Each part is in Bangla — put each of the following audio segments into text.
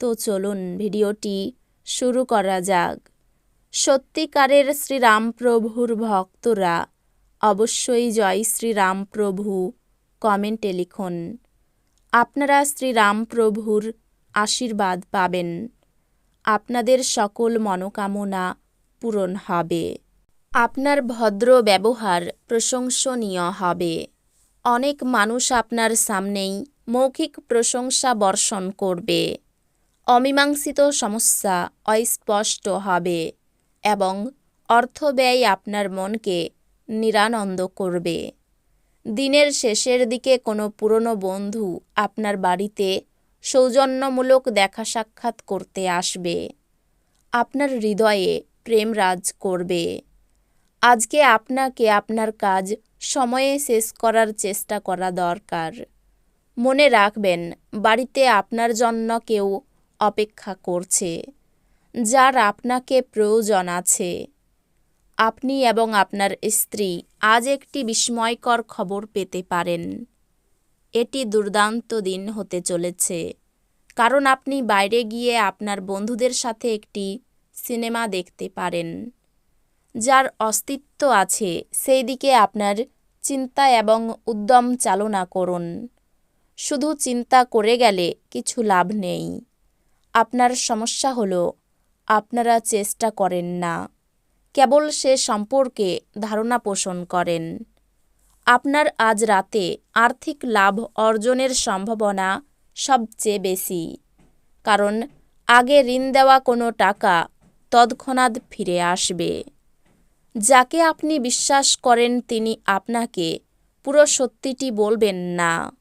তো চলুন ভিডিওটি শুরু করা যাক। সত্যিকারের শ্রীরামপ্রভুর ভক্তরা অবশ্যই জয় শ্রীরামপ্রভু কমেন্টে লিখুন। আপনারা শ্রীরামপ্রভুর আশীর্বাদ পাবেন। আপনাদের সকল মনোকামনা পূরণ হবে। আপনার ভদ্র ব্যবহার প্রশংসনীয় হবে। অনেক মানুষ আপনার সামনেই মৌখিক প্রশংসা বর্ষণ করবে। অমীমাংসিত সমস্যা অস্পষ্ট হবে এবং অর্থব্যয় আপনার মনকে নিরানন্দ করবে। দিনের শেষের দিকে কোনো পুরনো বন্ধু আপনার বাড়িতে সৌজন্যমূলক দেখা সাক্ষাৎ করতে আসবে। আপনার হৃদয়ে প্রেম রাজ করবে। আজকে আপনাকে আপনার কাজ সময়ে শেষ করার চেষ্টা করা দরকার। মনে রাখবেন, বাড়িতে আপনার জন্য কেউ অপেক্ষা করছে, যার আপনাকে প্রয়োজন আছে। আপনি এবং আপনার স্ত্রী আজ একটি বিস্ময়কর খবর পেতে পারেন। এটি দুর্দান্ত দিন হতে চলেছে, কারণ আপনি বাইরে গিয়ে আপনার বন্ধুদের সাথে একটি সিনেমা দেখতে পারেন, যার অস্তিত্ব আছে সেই দিকে আপনার চিন্তা এবং উদ্যম চালনা করুন। শুধু চিন্তা করে গেলে কিছু লাভ নেই। আপনার সমস্যা হলো, আপনারা চেষ্টা করেন না। কেবল সে সম্পর্কে ধারণা পোষণ করেন। আপনার আজ রাতে আর্থিক লাভ অর্জনের সম্ভাবনা সবচেয়ে বেশি। কারণ আগে ঋণ দেওয়া কোনো টাকা তৎক্ষণাৎ ফিরে আসবে। যাকে আপনি বিশ্বাস করেন তিনি আপনাকে পুরো সত্যিটি বলবেন না।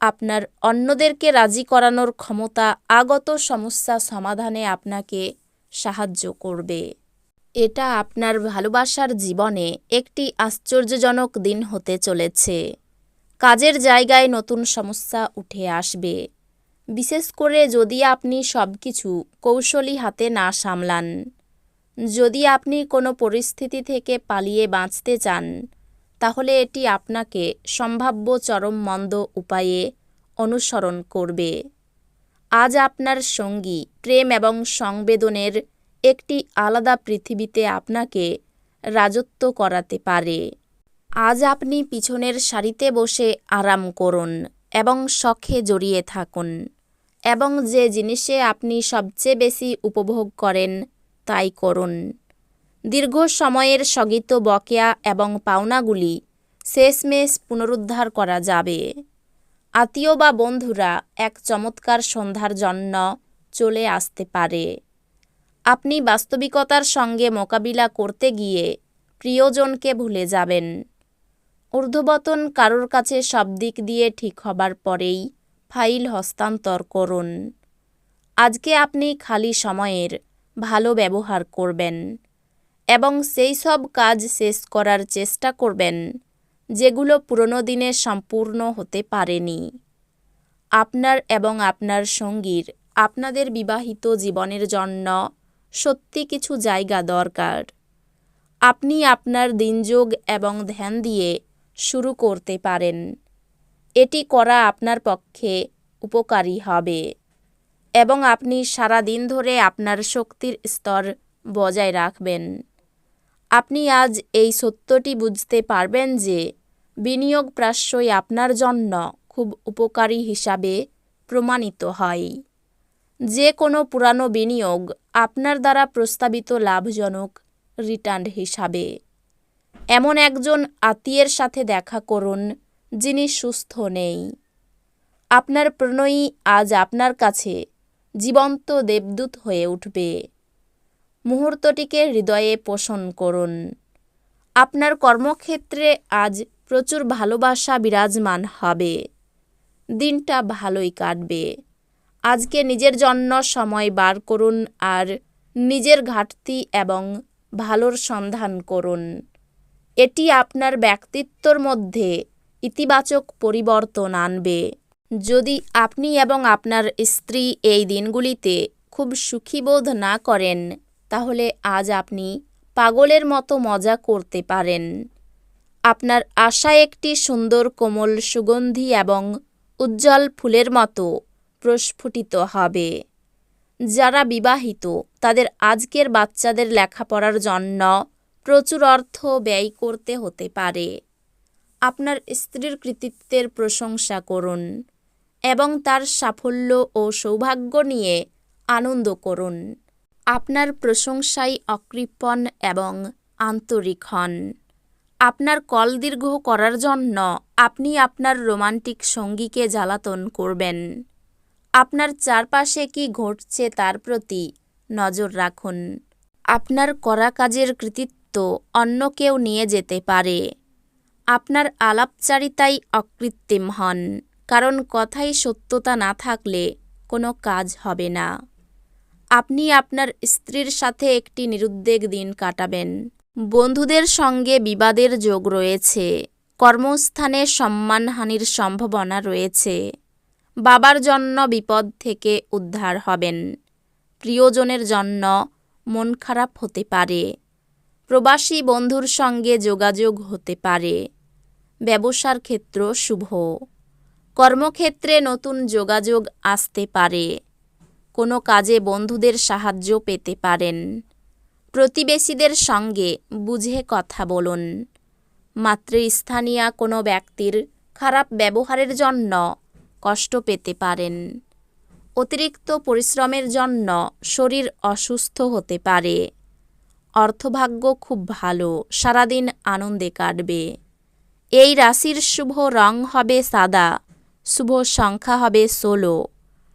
আপনার অন্যদেরকে রাজি করানোর ক্ষমতা আগত সমস্যা সমাধানে আপনাকে সাহায্য করবে। এটা আপনার ভালোবাসার জীবনে একটি আশ্চর্যজনক দিন হতে চলেছে। কাজের জায়গায় নতুন সমস্যা উঠে আসবে। বিশেষ করে যদি আপনি সব কিছু কৌশলী হাতে না সামলান। যদি আপনি কোনো পরিস্থিতি থেকে পালিয়ে বাঁচতে চান তাহলে এটি আপনাকে সম্ভাব্য চরম মন্দ উপায়ে অনুসরণ করবে। আজ আপনার সঙ্গী প্রেম এবং সংবেদনের একটি আলাদা পৃথিবীতে আপনাকে রাজত্ব করাতে পারে। আজ আপনি পিছনের সারিতে বসে আরাম করুন এবং শখে জড়িয়ে থাকুন এবং যে জিনিসে আপনি সবচেয়ে বেশি উপভোগ করেন, তাই করুন। দীর্ঘ সময়ের স্থগিত বকেয়া এবং পাওনাগুলি শেষমেশ পুনরুদ্ধার করা যাবে। আত্মীয় বা বন্ধুরা এক চমৎকার সন্ধ্যার জন্য চলে আসতে পারে। আপনি বাস্তবিকতার সঙ্গে মোকাবিলা করতে গিয়ে প্রিয়জনকে ভুলে যাবেন। ঊর্ধ্ববতন কারোর কাছে সব দিক দিয়ে ঠিক হবার পরেই ফাইল হস্তান্তর করুন। আজকে আপনি খালি সময়ের ভালো ব্যবহার করবেন। এবং সেই সব কাজ শেষ করার চেষ্টা করবেন, যেগুলো পুরনো দিনে সম্পূর্ণ হতে পারেনি। আপনার এবং আপনার সঙ্গীর, আপনাদের বিবাহিত জীবনের জন্য সত্যি কিছু জায়গা দরকার। আপনি আপনার দিনযোগ এবং ধ্যান দিয়ে শুরু করতে পারেন। এটি করা আপনার পক্ষে উপকারী হবে এবং আপনি সারা দিন ধরে আপনার শক্তির স্তর বজায় রাখবেন। আপনি আজ এই সত্যটি বুঝতে পারবেন যে বিনিয়োগ প্রায়শই আপনার জন্য খুব উপকারী হিসাবে প্রমাণিত হয়। যে কোনো পুরানো বিনিয়োগ আপনার দ্বারা প্রস্তাবিত লাভজনক রিটার্ন হিসাবে। এমন একজন আত্মীয়ের সাথে দেখা করুন যিনি সুস্থ নেই। আপনার প্রণয়ী আজ আপনার কাছে জীবন্ত দেবদূত হয়ে উঠবে। মুহূর্তটিকে হৃদয়ে পোষণ করুন। আপনার কর্মক্ষেত্রে আজ প্রচুর ভালোবাসা বিরাজমান হবে। দিনটা ভালোই কাটবে। আজকে নিজের জন্য সময় বার করুন আর নিজের ঘাটতি এবং ভালোর সন্ধান করুন। এটি আপনার ব্যক্তিত্বর মধ্যে ইতিবাচক পরিবর্তন আনবে। যদি আপনি এবং আপনার স্ত্রী এই দিনগুলিতে খুব সুখী বোধ না করেন তাহলে আজ আপনি পাগলের মতো মজা করতে পারেন। আপনার আশা একটি সুন্দর কোমল সুগন্ধি এবং উজ্জ্বল ফুলের মতো প্রস্ফুটিত হবে। যারা বিবাহিত, তাদের আজকের বাচ্চাদের লেখাপড়ার জন্য প্রচুর অর্থ ব্যয় করতে হতে পারে। আপনার স্ত্রীর কৃতিত্বের প্রশংসা করুন এবং তার সাফল্য ও সৌভাগ্য নিয়ে আনন্দ করুন। আপনার প্রশংসাই অকৃপণ এবং আন্তরিক হন। আপনার কল দীর্ঘ করার জন্য আপনি আপনার রোমান্টিক সঙ্গীকে জ্বালাতন করবেন। আপনার চারপাশে কি ঘটছে তার প্রতি নজর রাখুন। আপনার করা কাজের কৃতিত্ব অন্য কেউ নিয়ে যেতে পারে। আপনার আলাপচারিতাই অকৃত্রিম হন, কারণ কথাই সত্যতা না থাকলে কোনো কাজ হবে না। আপনি আপনার স্ত্রীর সাথে একটি নিরুদ্বেগ দিন কাটাবেন। বন্ধুদের সঙ্গে বিবাদের যোগ রয়েছে। কর্মস্থানে সম্মানহানির সম্ভাবনা রয়েছে। বাবার জন্য বিপদ থেকে উদ্ধার হবেন। প্রিয়জনের জন্য মন খারাপ হতে পারে। প্রবাসী বন্ধুর সঙ্গে যোগাযোগ হতে পারে। ব্যবসার ক্ষেত্র শুভ। কর্মক্ষেত্রে নতুন যোগাযোগ আসতে পারে। কোনো কাজে বন্ধুদের সাহায্য পেতে পারেন। প্রতিবেশীদের সঙ্গে বুঝে কথা বলুন। মাতৃস্থানীয় কোনো ব্যক্তির খারাপ ব্যবহারের জন্য কষ্ট পেতে পারেন। অতিরিক্ত পরিশ্রমের জন্য শরীর অসুস্থ হতে পারে। অর্থভাগ্য খুব ভালো, সারাদিন আনন্দে কাটবে। এই রাশির শুভ রং হবে সাদা, শুভ সংখ্যা হবে ষোলো।